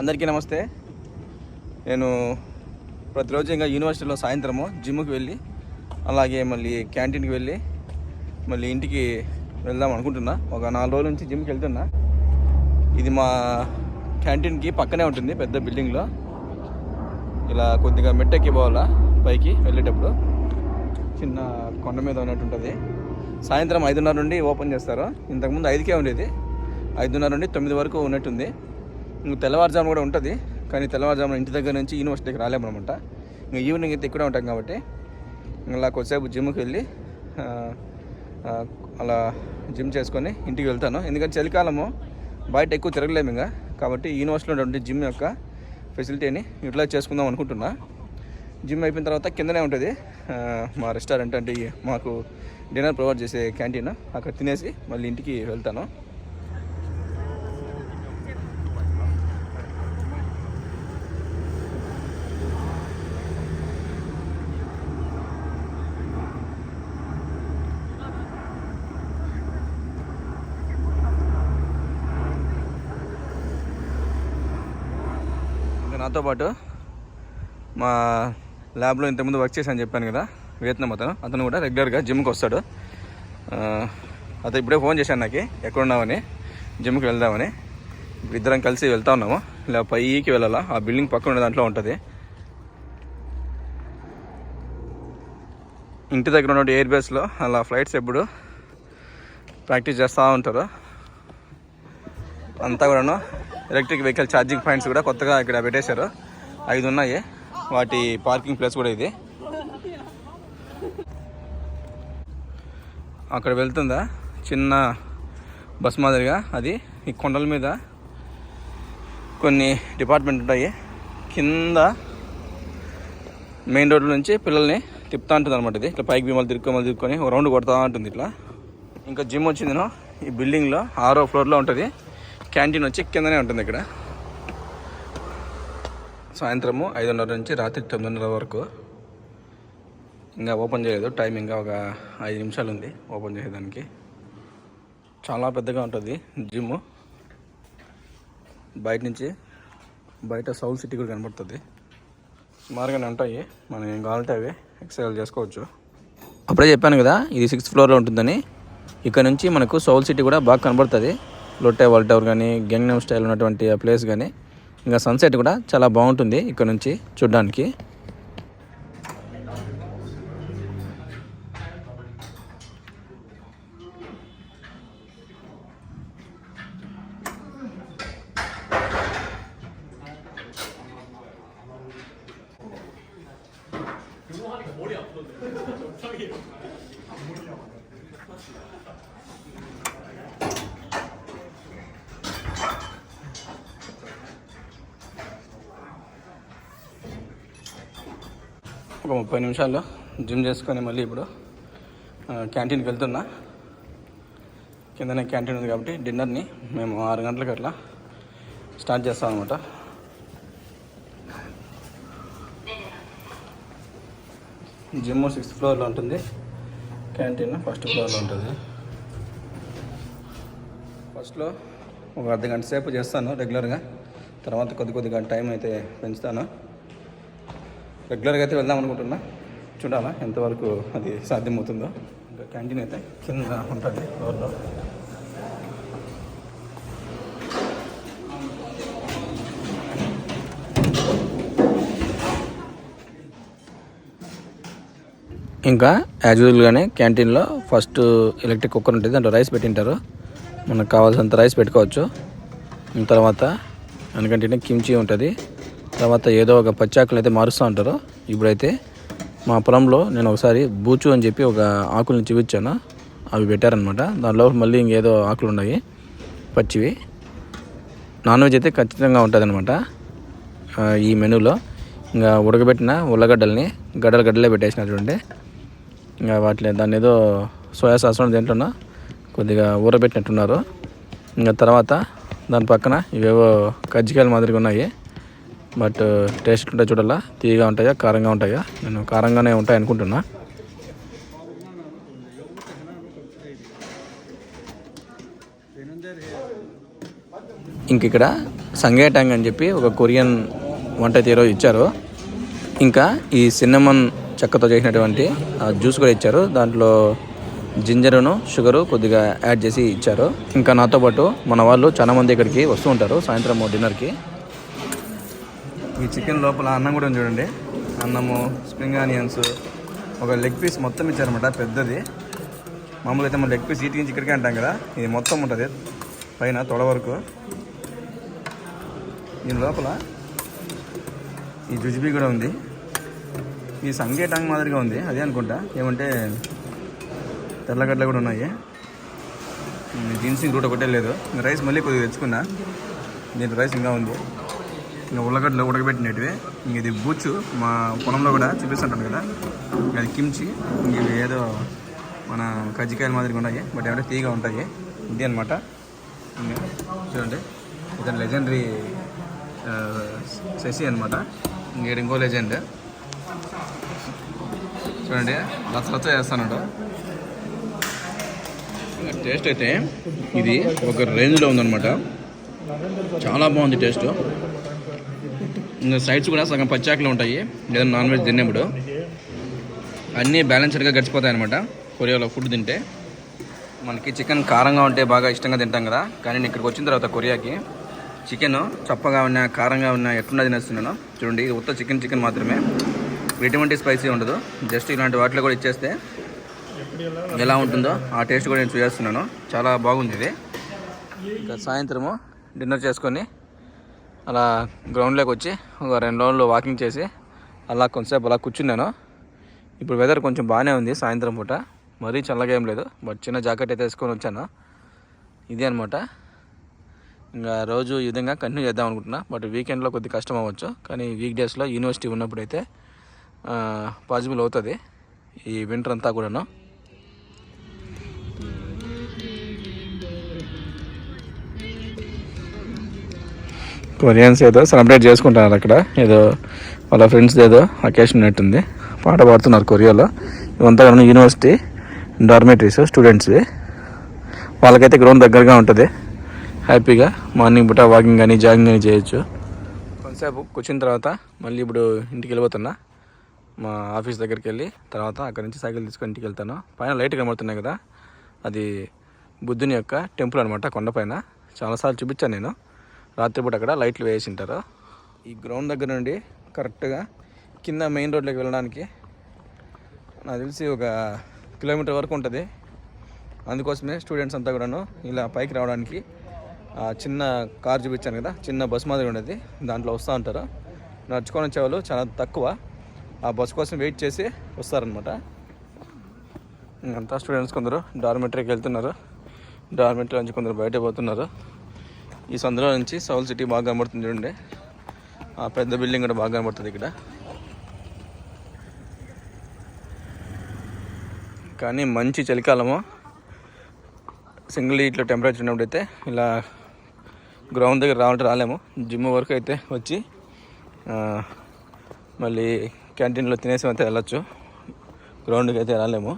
అందరికీ నమస్తే. నేను ప్రతిరోజు ఇంకా యూనివర్సిటీలో సాయంత్రము జిమ్కి వెళ్ళి అలాగే మళ్ళీ క్యాంటీన్కి వెళ్ళి మళ్ళీ ఇంటికి వెళ్దాం అనుకుంటున్నా. ఒక నాలుగు రోజుల నుంచి జిమ్కి వెళ్తున్నా. ఇది మా క్యాంటీన్కి పక్కనే ఉంటుంది పెద్ద బిల్డింగ్లో. ఇలా కొద్దిగా మెట్టెక్కి పోవాలా పైకి వెళ్ళేటప్పుడు. చిన్న కొండ మీద ఉన్నట్టు ఉంటుంది సాయంత్రం ఐదున్నర నుండి ఓపెన్ చేస్తారు. ఇంతకుముందు ఐదుకే ఉండేది. ఐదున్నర నుండి తొమ్మిది వరకు ఉన్నట్టుంది. తెల్లవారుజామున కూడా ఉంటుంది. కానీ తెల్లవారుజామున ఇంటి దగ్గర నుంచి యూనివర్సిటీకి రాలేమనమాట. ఇంకా ఈవినింగ్ అయితే ఇక్కడే ఉంటాం కాబట్టి ఇలా కొద్దిసేపు జిమ్కి వెళ్ళి అలా జిమ్ చేసుకొని ఇంటికి వెళ్తాను. ఎందుకంటే చలికాలము బయట ఎక్కువ తిరగలేము ఇంకా. కాబట్టి యూనివర్సిటీలో ఉన్నటువంటి జిమ్ యొక్క ఫెసిలిటీని యూటిలైజ్ చేసుకుందాం అనుకుంటున్నా. జిమ్ అయిపోయిన తర్వాత కిందనే ఉంటుంది. మా రెస్టారెంట్ అంటే మాకు డిన్నర్ ప్రొవైడ్ చేసే క్యాంటీన్. అక్కడ తినేసి మళ్ళీ ఇంటికి వెళ్తాను ఇంకా నాతో పాటు మా ల్యాబ్లో ఇంతకుముందు వర్క్ చేశాను చెప్పాను కదా వియత్నాం అతను. అతను కూడా రెగ్యులర్గా జిమ్కి వస్తాడు. అతను ఇప్పుడే ఫోన్ చేశాను నాకు ఎక్కడున్నామని జిమ్కి వెళ్దామని. ఇప్పుడు ఇద్దరం కలిసి వెళ్తా ఉన్నాము. ఇలా పైకి వెళ్ళాలా ఆ బిల్డింగ్ పక్కన ఉన్న దాంట్లో ఉంటుంది. ఇంటి దగ్గర ఉన్న ఎయిర్ బేస్లో అలా ఫ్లైట్స్ ఎప్పుడు ప్రాక్టీస్ చేస్తూ ఉంటారు. అంతా కూడాను ఎలక్ట్రిక్ వెహికల్ ఛార్జింగ్ పాయింట్స్ కూడా కొత్తగా ఇక్కడ పెట్టేశారు. ఐదు ఉన్నాయి. వాటి పార్కింగ్ ప్లేస్ కూడా ఇది. అక్కడ వెళ్తుందా? చిన్న బస్ మాదిరిగా అది. ఈ కొండల మీద కొన్ని డిపార్ట్మెంట్ ఉంటాయి. కింద మెయిన్ రోడ్ల నుంచి పిల్లల్ని తిప్పుతా ఉంటుంది అనమాట ఇది. ఇట్లా పైకి బిమ్మలు తిరుక్కోమలు తిరుక్కొని ఒక రౌండ్ కొడతా ఉంటుంది ఇట్లా. ఇంకా జిమ్ వచ్చింది ఈ బిల్డింగ్లో ఆరో ఫ్లోర్లో ఉంటుంది. క్యాంటీన్ వచ్చి కిందనే ఉంటుంది ఇక్కడ. సాయంత్రము ఐదున్నర నుంచి రాత్రి తొమ్మిదిన్నర వరకు. ఇంకా ఓపెన్ చేయలేదు. టైం ఇంకా ఒక ఐదు నిమిషాలు ఉంది ఓపెన్ చేసేదానికి చాలా పెద్దగా ఉంటుంది జిమ్. బయట నుంచి బయట సౌల్ సిటీ కూడా కనబడుతుంది. సుమారుగానే ఉంటాయి. మనం ఏం కావాలంటే అవి ఎక్సర్సైజ్ చేసుకోవచ్చు. అప్పుడే చెప్పాను కదా ఇది సిక్స్త్ ఫ్లోర్లో ఉంటుందని. ఇక్కడ నుంచి మనకు సౌల్ సిటీ కూడా బాగా కనబడుతుంది. లొట్టే వాల్ టవర్ కానీ గెంగ్నమ్ స్టైల్ ఉన్నటువంటి ఆ ప్లేస్ కానీ ఇంకా సన్సెట్ కూడా చాలా బాగుంటుంది ఇక్కడ నుంచి చూడడానికి. ఒక ముప్పై నిమిషాల్లో జిమ్ చేసుకొని మళ్ళీ ఇప్పుడు క్యాంటీన్కి వెళ్తున్నా. కిందనే క్యాంటీన్ ఉంది కాబట్టి డిన్నర్ని మేము ఆరు గంటలకు అట్లా స్టార్ట్ చేస్తాం అనమాట జిమ్ సిక్స్త్ ఫ్లోర్లో ఉంటుంది. క్యాంటీన్ ఫస్ట్ ఫ్లోర్లో ఉంటుంది. ఫస్ట్లో ఒక అర్ధ గంట సేపు చేస్తాను రెగ్యులర్గా తర్వాత కొద్ది కొద్దిగా టైం అయితే పెంచుతాను. రెగ్యులర్గా అయితే వెళ్దాం అనుకుంటున్నా. చూడాలా ఎంతవరకు అది సాధ్యమవుతుందో. ఇంకా క్యాంటీన్ అయితే కింద ఉంటుంది ఫ్లోర్లో. ఇంకా యాజ్ యూజువల్గానే క్యాంటీన్లో ఫస్ట్ ఎలక్ట్రిక్ కుక్కర్ ఉంటుంది దాంట్లో రైస్ పెట్టింటారు. మనకు కావాల్సినంత రైస్ పెట్టుకోవచ్చు. తర్వాత వెనకంటే కిమ్చి ఉంటుంది. తర్వాత ఏదో ఒక పచ్చాకులు అయితే మారుస్తూ ఉంటారు. ఇప్పుడైతే మా పొలంలో నేను ఒకసారి బూచు అని చెప్పి ఒక ఆకుల్ని చూపించాను. అవి పెట్టారనమాట దానిలో మళ్ళీ ఇంకేదో ఆకులు ఉన్నాయి. పచ్చివి. నాన్ వెజ్ అయితే ఖచ్చితంగా ఉంటుంది ఈ మెనూలో ఇంకా ఉడకబెట్టిన ఉల్లగడ్డల్ని గడ్డలు గడ్డలే పెట్టేసినటువంటి ఇంకా వాటిని దాన్ని ఏదో సోయా సాస్ దేంట్లోనో కొద్దిగా ఊరబెట్టినట్టున్నారు. ఇంకా తర్వాత దాని పక్కన ఇవేవో కజ్జికాయలు మాదిరిగా ఉన్నాయి. బట్ uh, టేస్ట్ ఉంటే చూడాలా. తీయగా ఉంటాయా కారంగా ఉంటాయా? నేను కారంగానే ఉంటాయి అనుకుంటున్నా. ఇంక ఇక్కడ సంగేటాంగ్ అని చెప్పి ఒక కొరియన్ వంట అయితే ఇచ్చారు. ఇంకా ఈ సిన్నమన్ చెక్కతో చేసినటువంటి ఆ జ్యూస్ కూడా ఇచ్చారు. దాంట్లో జింజరును షుగరు కొద్దిగా యాడ్ చేసి ఇచ్చారు. ఇంకా నాతో పాటు మన వాళ్ళు చాలామంది ఇక్కడికి వస్తూ ఉంటారు సాయంత్రం డిన్నర్కి ఈ చికెన్ లోపల అన్నం కూడా చూడండి. అన్నము స్ప్రింగ్ ఆనియన్స్ ఒక లెగ్ పీస్ మొత్తం ఇచ్చారనమాట పెద్దది. మామూలు అయితే మనం లెగ్ పీస్ ఇటు నుంచి ఇక్కడికి అంటాం కదా ఇది మొత్తం ఉంటుంది. పైన తొడ వరకు. దీని లోపల ఈ జుజిబీ కూడా ఉంది. ఈ సంగే టాంగ్ మాదిరిగా ఉంది అదే అనుకుంటా. ఏమంటే తెల్లగడ్డలు కూడా ఉన్నాయి. దిన్సింగ్ రూట్ ఒకటే లేదు. రైస్ మళ్ళీ కొద్దిగా తెచ్చుకున్నా. దీని రైస్ ఇంకా ఉంది. ఇంకా ఉల్లగడ్డలు ఉడకబెట్టినట్టువి ఇంక ఇది బూచు మా పొలంలో కూడా చూపిస్తుంటాను కదా. అది కిమ్చి ఇంక ఇవి ఏదో మన కజ్జికాయల మాదిరిగా ఉన్నాయి బట్ ఏమంటే తీగా ఉంటాయి. ఇది అనమాట చూడండి. ఇతను లెజెండరీ శశి అనమాట ఇంకేడు ఇంకో లెజెండ్. చూడండి. లచ్చ లచ్చ చేస్తానంట. టేస్ట్ అయితే ఇది ఒక రేంజ్లో ఉందన్నమాట. చాలా బాగుంది టేస్ట్. సైడ్స్ కూడా సగం పచ్చాకులు ఉంటాయి. ఏదైనా నాన్ వెజ్ తినేప్పుడు అన్నీ బ్యాలెన్స్డ్గా గడిచిపోతాయి అనమాట కొరియాలో ఫుడ్ తింటే. మనకి చికెన్ కారంగా ఉంటే బాగా ఇష్టంగా తింటాం కదా. కానీ నేను ఇక్కడికి వచ్చిన తర్వాత కొరియాకి చికెన్ చప్పగా ఉన్నా కారంగా ఉన్నా ఎట్లున్నా తినేస్తున్నాను చూడండి. ఇది ఉత్త చికెన్ చికెన్ మాత్రమే. ఎటువంటి స్పైసీ ఉండదు. జస్ట్ ఇలాంటి వాటిలో కూడా ఇచ్చేస్తే ఎలా ఉంటుందో ఆ టేస్ట్ కూడా నేను చూసేస్తున్నాను. చాలా బాగుంది ఇది. ఇంకా సాయంత్రము డిన్నర్ చేసుకొని అలా గ్రౌండ్లోకి వచ్చి ఒక రెండు రోజులు వాకింగ్ చేసి అలా కొంతసేపు అలా కూర్చున్నాను. ఇప్పుడు వెదర్ కొంచెం బాగానే ఉంది సాయంత్రం పూట. మరీ చల్లగా ఏం లేదు. బట్ చిన్న జాకెట్ అయితే వేసుకొని వచ్చాను. ఇదే అనమాట ఇంకా రోజు ఈ విధంగా కంటిన్యూ చేద్దాం అనుకుంటున్నా. బట్ వీకెండ్లో కొద్ది కష్టం అవ్వచ్చు. కానీ వీక్ డేస్లో యూనివర్సిటీ ఉన్నప్పుడైతే పాసిబుల్ అవుతుంది. ఈ వింటర్ అంతా కూడాను. కొరియన్స్ ఏదో సెలబ్రేట్ చేసుకుంటున్నారు అక్కడ. ఏదో వాళ్ళ ఫ్రెండ్స్ ఏదో అకేషన్ ఉన్నట్టుంది. పాట పాడుతున్నారు కొరియాలో. ఇవంతా కూడా యూనివర్సిటీ డార్మేటరీస్ స్టూడెంట్స్వి వాళ్ళకైతే గ్రౌండ్ దగ్గరగా ఉంటుంది. హ్యాపీగా మార్నింగ్ పూట వాకింగ్ కానీ జాగింగ్ కానీ చేయొచ్చు. కొంతసేపు కూర్చున్న తర్వాత మళ్ళీ ఇప్పుడు ఇంటికి వెళ్ళిపోతున్నా మా ఆఫీస్ దగ్గరికి వెళ్ళి తర్వాత అక్కడి నుంచి సైకిల్ తీసుకొని ఇంటికి వెళ్తాను. పైన లైట్ కనబడుతున్నాయి కదా. అది బుద్ధుని యొక్క టెంపుల్ అనమాట కొండపైన చాలాసార్లు చూపించాను నేను. రాత్రిపూట అక్కడ లైట్లు వేసి ఉంటారు ఈ గ్రౌండ్ దగ్గర నుండి కరెక్ట్గా కింద మెయిన్ రోడ్లోకి వెళ్ళడానికి నాకు తెలిసి ఒక కిలోమీటర్ వరకు ఉంటుంది. అందుకోసమే స్టూడెంట్స్ అంతా కూడాను ఇలా పైకి రావడానికి ఆ చిన్న కార్ చూపించాను కదా చిన్న బస్సు మాదిరి ఉండేది. దాంట్లో వస్తూ ఉంటారు. నడుచుకొని వచ్చేవాళ్ళు చాలా తక్కువ. ఆ బస్సు కోసం వెయిట్ చేసి వస్తారనమాట అంతా స్టూడెంట్స్ కొందరు డార్మెంటరీకి వెళ్తున్నారు. డార్మెంటరీ నుంచి కొందరు బయట పోతున్నారు. ఈ సందులో నుంచి సౌల్ సిటీ బాగా కనబడుతుంది చూడండి. ఆ పెద్ద బిల్డింగ్ కూడా బాగా కనబడుతుంది ఇక్కడ. కానీ మంచి చలికాలము. సింగిల్ ఇట్లా టెంపరేచర్ ఉన్నప్పుడైతే ఇలా గ్రౌండ్ దగ్గర రావాలంటే రాలేము. జిమ్ వరకు అయితే వచ్చి మళ్ళీ క్యాంటీన్లో తినేసి అయితే వెళ్ళొచ్చు. గ్రౌండ్కి అయితే రాలేము.